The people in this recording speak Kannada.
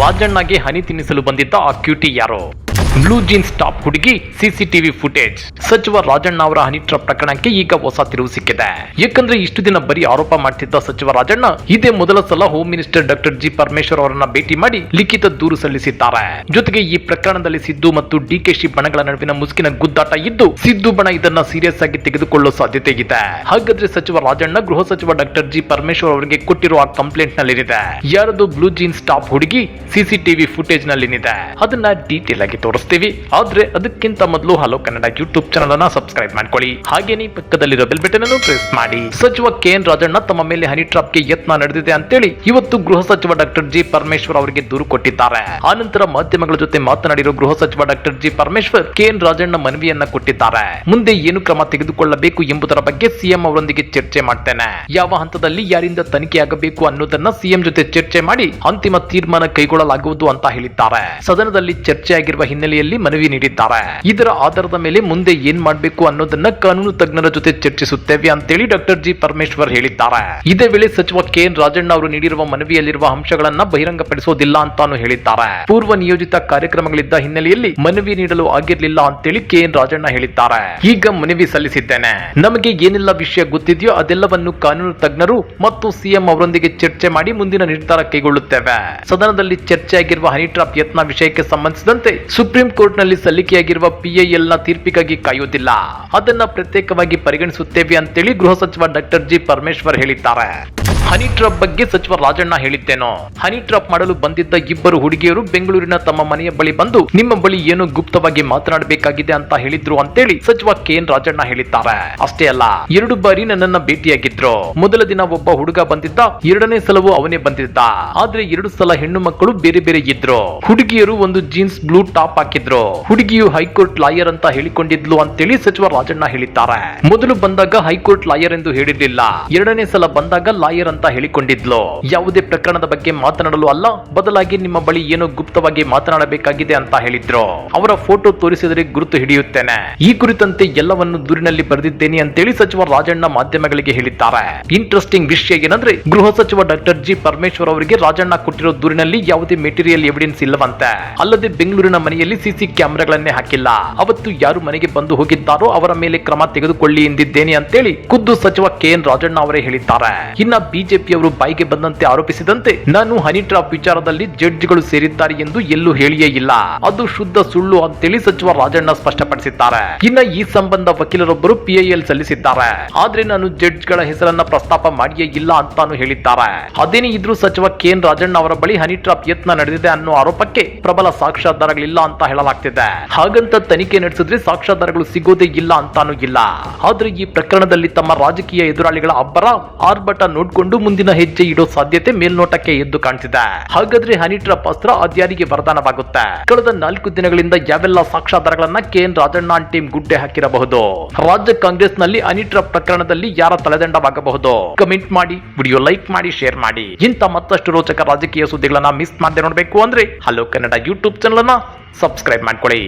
ರಾಜಣ್ಣಗೆ ಹನಿ ತಿನ್ನಿಸಲು ಬಂದಿದ್ದ ಆ ಕ್ಯೂಟಿ ಯಾರೋ? ಬ್ಲೂ ಜೀನ್ಸ್ ಟಾಪ್ ಹುಡುಗಿ ಸಿಸಿಟಿವಿ ಫುಟೇಜ್. ಸಚಿವ ರಾಜಣ್ಣ ಅವರ ಹನಿ ಪ್ರಕರಣಕ್ಕೆ ಈಗ ಹೊಸ ತಿರುವು ಸಿಕ್ಕಿದೆ. ಯಾಕಂದ್ರೆ ಇಷ್ಟು ದಿನ ಬರೀ ಆರೋಪ ಮಾಡ್ತಿದ್ದ ಸಚಿವ ರಾಜಣ್ಣ ಇದೇ ಮೊದಲ ಸಲ home minister doctor G Parameshwar ಅವರನ್ನ ಭೇಟಿ ಮಾಡಿ ಲಿಖಿತ ದೂರು ಸಲ್ಲಿಸಿದ್ದಾರೆ. ಜೊತೆಗೆ ಈ ಪ್ರಕರಣದಲ್ಲಿ ಸಿದ್ದು ಮತ್ತು ಡಿಕೆಶಿ ಬಣಗಳ ನಡುವಿನ ಮುಸುಕಿನ ಗುದ್ದಾಟ ಇದ್ದು ಸಿದ್ದು ಬಣ ಇದನ್ನ ಸೀರಿಯಸ್ ಆಗಿ ತೆಗೆದುಕೊಳ್ಳೋ ಸಾಧ್ಯತೆ ಇದೆ. ಹಾಗಾದ್ರೆ ಸಚಿವ ರಾಜಣ್ಣ, ಗೃಹ ಸಚಿವ ಡಾಕ್ಟರ್ ಜಿ ಪರಮೇಶ್ವರ್ ಅವರಿಗೆ ಕೊಟ್ಟಿರುವ ಕಂಪ್ಲೇಂಟ್ ನಲ್ಲಿದೆ ಯಾರದು ಬ್ಲೂ ಜೀನ್ಸ್ ಟಾಪ್ ಹುಡುಗಿ ಸಿಸಿಟಿವಿ ಫುಟೇಜ್ ನಲ್ಲಿನಿದೆ. ಅದನ್ನ ಡೀಟೇಲ್ ಆಗಿ ತೋರಿಸ್ತೀವಿ ಆದ್ರೆ ಅದಕ್ಕಿಂತ ಮೊದಲು ಹಲೋ ಕನ್ನಡ ಯೂಟ್ಯೂಬ್ ಚಾನಲ್ ಅನ್ನ ಸಬ್ಸ್ಕ್ರೈಬ್ ಮಾಡ್ಕೊಳ್ಳಿ. ಹಾಗೇನೆ ಪಕ್ಕದಲ್ಲಿರೋ ಬೆಲ್ ಬಟನ್ ಅನ್ನು ಪ್ರೆಸ್ ಮಾಡಿ. ಸಚಿವ ಕೆ ಎನ್ ರಾಜಣ್ಣ ತಮ್ಮ ಮೇಲೆ ಹನಿ ಟ್ರಾಪ್ಗೆ ಯತ್ನ ನಡೆದಿದೆ ಅಂತೇಳಿ ಇವತ್ತು ಗೃಹ ಸಚಿವ ಡಾಕ್ಟರ್ ಜಿ ಪರಮೇಶ್ವರ್ ಅವರಿಗೆ ದೂರು ಕೊಟ್ಟಿದ್ದಾರೆ. ಆನಂತರ ಮಾಧ್ಯಮಗಳ ಜೊತೆ ಮಾತನಾಡಿರೋ ಗೃಹ ಸಚಿವ doctor G Parameshwar K N Rajanna ಮನವಿಯನ್ನ ಕೊಟ್ಟಿದ್ದಾರೆ. ಮುಂದೆ ಏನು ಕ್ರಮ ತೆಗೆದುಕೊಳ್ಳಬೇಕು ಎಂಬುದರ ಬಗ್ಗೆ ಸಿಎಂ ಅವರೊಂದಿಗೆ ಚರ್ಚೆ ಮಾಡ್ತೇನೆ. ಯಾವ ಹಂತದಲ್ಲಿ ಯಾರಿಂದ ತನಿಖೆ ಆಗಬೇಕು ಅನ್ನೋದನ್ನ ಸಿಎಂ ಜೊತೆ ಚರ್ಚೆ ಮಾಡಿ ಅಂತಿಮ ತೀರ್ಮಾನ ಕೈಗೊಳ್ಳಲಾಗುವುದು ಅಂತ ಹೇಳಿದ್ದಾರೆ. ಸದನದಲ್ಲಿ ಚರ್ಚೆ ಆಗಿರುವ ಹಿನ್ನೆಲೆಯಲ್ಲಿ ಮನವಿ ನೀಡಿದ್ದಾರೆ. ಇದರ ಆಧಾರದ ಮೇಲೆ ಮುಂದೆ ಏನ್ ಮಾಡಬೇಕು ಅನ್ನೋದನ್ನ ಕಾನೂನು ತಜ್ಞರ ಜೊತೆ ಚರ್ಚಿಸುತ್ತೇವೆ ಅಂತೇಳಿ ಡಾಕ್ಟರ್ ಜಿ ಪರಮೇಶ್ವರ್ ಹೇಳಿದ್ದಾರೆ. ಇದೇ ವೇಳೆ ಸಚಿವ ಕೆ ಎನ್ ರಾಜಣ್ಣ ಅವರು ನೀಡಿರುವ ಮನವಿಯಲ್ಲಿರುವ ಅಂಶಗಳನ್ನ ಬಹಿರಂಗಪಡಿಸೋದಿಲ್ಲ ಅಂತಾನು ಹೇಳಿದ್ದಾರೆ. ಪೂರ್ವ ನಿಯೋಜಿತ ಕಾರ್ಯಕ್ರಮಗಳಿದ್ದ ಹಿನ್ನೆಲೆಯಲ್ಲಿ ಮನವಿ ನೀಡಲು ಆಗಿರ್ಲಿಲ್ಲ ಅಂತೇಳಿ ಕೆ ಎನ್ ರಾಜಣ್ಣ ಹೇಳಿದ್ದಾರೆ. ಈಗ ಮನವಿ ಸಲ್ಲಿಸಿದ್ದೇನೆ. ನಮಗೆ ಏನೆಲ್ಲ ವಿಷಯ ಗೊತ್ತಿದೆಯೋ ಅದೆಲ್ಲವನ್ನು ಕಾನೂನು ತಜ್ಞರು ಮತ್ತು ಸಿಎಂ ಅವರೊಂದಿಗೆ ಚರ್ಚೆ ಮಾಡಿ ಮುಂದಿನ ನಿರ್ಧಾರ ಕೈಗೊಳ್ಳುತ್ತೇವೆ. ಸದನದಲ್ಲಿ ಚರ್ಚೆ ಆಗಿರುವ ಹನಿ ಟ್ರಾಪ್ ಯತ್ನ ವಿಷಯಕ್ಕೆ ಸಂಬಂಧಿಸಿದಂತೆ ಸುಪ್ರೀಂ ಕೋರ್ಟ್ನಲ್ಲಿ ಸಲ್ಲಿಕೆಯಾಗಿರುವ ಪಿಐಎಲ್ನ ತೀರ್ಪಿಗಾಗಿ ಕಾಯುವುದಿಲ್ಲ ಅದನ್ನ ಪ್ರತ್ಯೇಕವಾಗಿ ಪರಿಗಣಿಸುತ್ತೇವೆ ಅಂತೇಳಿ ಗೃಹ ಸಚಿವ ಡಾಕ್ಟರ್ ಜಿ ಪರಮೇಶ್ವರ್ ಹೇಳಿದ್ದಾರೆ. ಹನಿ ಟ್ರಾಪ್ ಬಗ್ಗೆ ಸಚಿವ ರಾಜಣ್ಣ ಹೇಳಿದ್ದೇನೋ. ಹನಿ ಟ್ರಾಪ್ ಮಾಡಲು ಬಂದಿದ್ದ ಇಬ್ಬರು ಹುಡುಗಿಯರು ಬೆಂಗಳೂರಿನ ತಮ್ಮ ಮನೆಯ ಬಳಿ ಬಂದು, ನಿಮ್ಮ ಬಳಿ ಏನು ಗುಪ್ತವಾಗಿ ಮಾತನಾಡಬೇಕಾಗಿದೆ ಅಂತ ಹೇಳಿದ್ರು ಅಂತೇಳಿ ಸಚಿವ ಕೆ ಎನ್ ರಾಜಣ್ಣ ಹೇಳಿದ್ದಾರೆ. ಅಷ್ಟೇ ಅಲ್ಲ, ಎರಡು ಬಾರಿ ನನ್ನನ್ನ ಭೇಟಿಯಾಗಿದ್ರು. ಮೊದಲ ದಿನ ಒಬ್ಬ ಹುಡುಗ ಬಂದಿದ್ದ, ಎರಡನೇ ಸಲವೂ ಅವನೇ ಬಂದಿದ್ದ. ಆದ್ರೆ ಎರಡು ಸಲ ಹೆಣ್ಣು ಮಕ್ಕಳು ಬೇರೆ ಬೇರೆ ಇದ್ರು. ಹುಡುಗಿಯರು ಒಂದು ಜೀನ್ಸ್ ಬ್ಲೂ ಟಾಪ್ ಹಾಕಿದ್ರು. ಹುಡುಗಿಯು ಹೈಕೋರ್ಟ್ ಲಾಯರ್ ಅಂತ ಹೇಳಿಕೊಂಡಿದ್ಲು ಅಂತೇಳಿ ಸಚಿವ ರಾಜಣ್ಣ ಹೇಳಿದ್ದಾರೆ. ಮೊದಲು ಬಂದಾಗ ಹೈಕೋರ್ಟ್ ಲಾಯರ್ ಎಂದು ಹೇಳಿರ್ಲಿಲ್ಲ. ಎರಡನೇ ಸಲ ಬಂದಾಗ ಲಾಯರ್ ಅಂತ ಹೇಳಿಕೊಂಡಿದ್ಲು? ಯಾವುದೇ ಪ್ರಕರಣದ ಬಗ್ಗೆ ಮಾತನಾಡಲು ಅಲ್ಲ? ಬದಲಾಗಿ ನಿಮ್ಮ ಬಳಿ ಏನೋ ಗುಪ್ತವಾಗಿ ಮಾತನಾಡಬೇಕಾಗಿದೆ ಅಂತ ಹೇಳಿದ್ರು? ಅವರ ಫೋಟೋ ತೋರಿಸಿದರೆ ಗುರುತು ಹಿಡಿಯುತ್ತೇನೆ. ಈ ಕುರಿತಂತೆ ಎಲ್ಲವನ್ನು ದೂರಿನಲ್ಲಿ ಬರೆದಿದ್ದೇನೆ ಅಂತೇಳಿ ಸಚಿವ ರಾಜಣ್ಣ ಮಾಧ್ಯಮಗಳಿಗೆ ಹೇಳಿದ್ದಾರೆ. ಇಂಟ್ರೆಸ್ಟಿಂಗ್ ವಿಷಯ ಏನಂದ್ರೆ, ಗೃಹ ಸಚಿವ ಡಾಕ್ಟರ್ ಜಿ ಪರಮೇಶ್ವರ್ ಅವರಿಗೆ ರಾಜಣ್ಣ ಕೊಟ್ಟಿರೋ ದೂರಿನಲ್ಲಿ ಯಾವುದೇ ಮೆಟೀರಿಯಲ್ ಎವಿಡೆನ್ಸ್ ಇಲ್ಲವಂತೆ. ಅಲ್ಲದೆ ಬೆಂಗಳೂರಿನ ಮನೆಯಲ್ಲಿ ಸಿಸಿ ಕ್ಯಾಮೆರಾಗಳನ್ನೇ ಹಾಕಿಲ್ಲ. ಅವತ್ತು ಯಾರು ಮನೆಗೆ ಬಂದು ಹೋಗಿದ್ದಾರೋ ಅವರ ಮೇಲೆ ಕ್ರಮ ತೆಗೆದುಕೊಳ್ಳಿ ಎಂದಿದ್ದೇನೆ ಅಂತೇಳಿ ಖುದ್ದು ಸಚಿವ ಕೆ ಎನ್ ರಾಜಣ್ಣ ಅವರೇ ಹೇಳಿದ್ದಾರೆ. ಇನ್ನ ಬಿಜೆಪಿಯವರು ಬಾಯಿಗೆ ಬಂದಂತೆ ಆರೋಪಿಸಿದಂತೆ ನಾನು ಹನಿ ಟ್ರಾಪ್ ವಿಚಾರದಲ್ಲಿ ಜಡ್ಜ್ಗಳು ಸೇರಿದ್ದಾರೆ ಎಂದು ಎಲ್ಲೂ ಹೇಳಿಯೇ ಇಲ್ಲ. ಅದು ಶುದ್ಧ ಸುಳ್ಳು ಅಂತೇಳಿ ಸಚಿವ ರಾಜಣ್ಣ ಸ್ಪಷ್ಟಪಡಿಸಿದ್ದಾರೆ. ಇನ್ನ ಈ ಸಂಬಂಧ ವಕೀಲರೊಬ್ಬರು ಪಿಐಎಲ್ ಸಲ್ಲಿಸಿದ್ದಾರೆ. ಆದ್ರೆ ನಾನು ಜಡ್ಜ್ಗಳ ಹೆಸರನ್ನ ಪ್ರಸ್ತಾಪ ಮಾಡಿಯೇ ಇಲ್ಲ ಅಂತಾನು ಹೇಳಿದ್ದಾರೆ. ಅದೇನೇ ಇದ್ರೂ ಸಚಿವ ಕೆ ಎನ್ ರಾಜಣ್ಣ ಅವರ ಬಳಿ ಹನಿ ಟ್ರಾಪ್ ಯತ್ನ ನಡೆದಿದೆ ಅನ್ನೋ ಆರೋಪಕ್ಕೆ ಪ್ರಬಲ ಸಾಕ್ಷ್ಯಾಧಾರಗಳಿಲ್ಲ ಅಂತ ಹೇಳಲಾಗ್ತಿದೆ. ಹಾಗಂತ ತನಿಖೆ ನಡೆಸಿದ್ರೆ ಸಾಕ್ಷ್ಯಾಧಾರಗಳು ಸಿಗೋದೇ ಇಲ್ಲ ಅಂತಾನು ಇಲ್ಲ. ಆದ್ರೆ ಈ ಪ್ರಕರಣದಲ್ಲಿ ತಮ್ಮ ರಾಜಕೀಯ ಎದುರಾಳಿಗಳ ಅಬ್ಬರ ಆರ್ಭಟ ನೋಡ್ಕೊಂಡು ಮುಂದಿನ ಹೆಜ್ಜೆ ಇಡೋ ಸಾಧ್ಯತೆ ಮೇಲ್ನೋಟಕ್ಕೆ ಎದ್ದು ಕಾಣ್ತಿದೆ. ಹಾಗಾದ್ರೆ ಹನಿ ಟ್ರಾಪ್ ಅಸ್ತ್ರ ಅದ್ಯಾರಿಗೆ ವರದಾನವಾಗುತ್ತೆ. ಕಳೆದ ನಾಲ್ಕು ದಿನಗಳಿಂದ ಯಾವೆಲ್ಲ ಸಾಕ್ಷ್ಯಾಧಾರಗಳನ್ನ ಕೆ ಎನ್ ರಾಜಣ್ಣ ಟೀಮ್ ಗುಡ್ಡೆ ಹಾಕಿರಬಹುದು? ರಾಜ್ಯ ಕಾಂಗ್ರೆಸ್ನಲ್ಲಿ ಹನಿ ಪ್ರಕರಣದಲ್ಲಿ ಯಾರ ತಲೆದಂಡವಾಗಬಹುದು? ಕಮೆಂಟ್ ಮಾಡಿ, ವಿಡಿಯೋ ಲೈಕ್ ಮಾಡಿ, ಶೇರ್ ಮಾಡಿ. ಇಂಥ ಮತ್ತಷ್ಟು ರೋಚಕ ರಾಜಕೀಯ ಸುದ್ದಿಗಳನ್ನ ಮಿಸ್ ಮಾಡದೆ ನೋಡಬೇಕು ಅಂದ್ರೆ ಹಲೋ ಕನ್ನಡ ಯೂಟ್ಯೂಬ್ ಚಾನಲ್ ಅನ್ನ ಸಬ್ಸ್ಕ್ರೈಬ್ ಮಾಡ್ಕೊಳ್ಳಿ.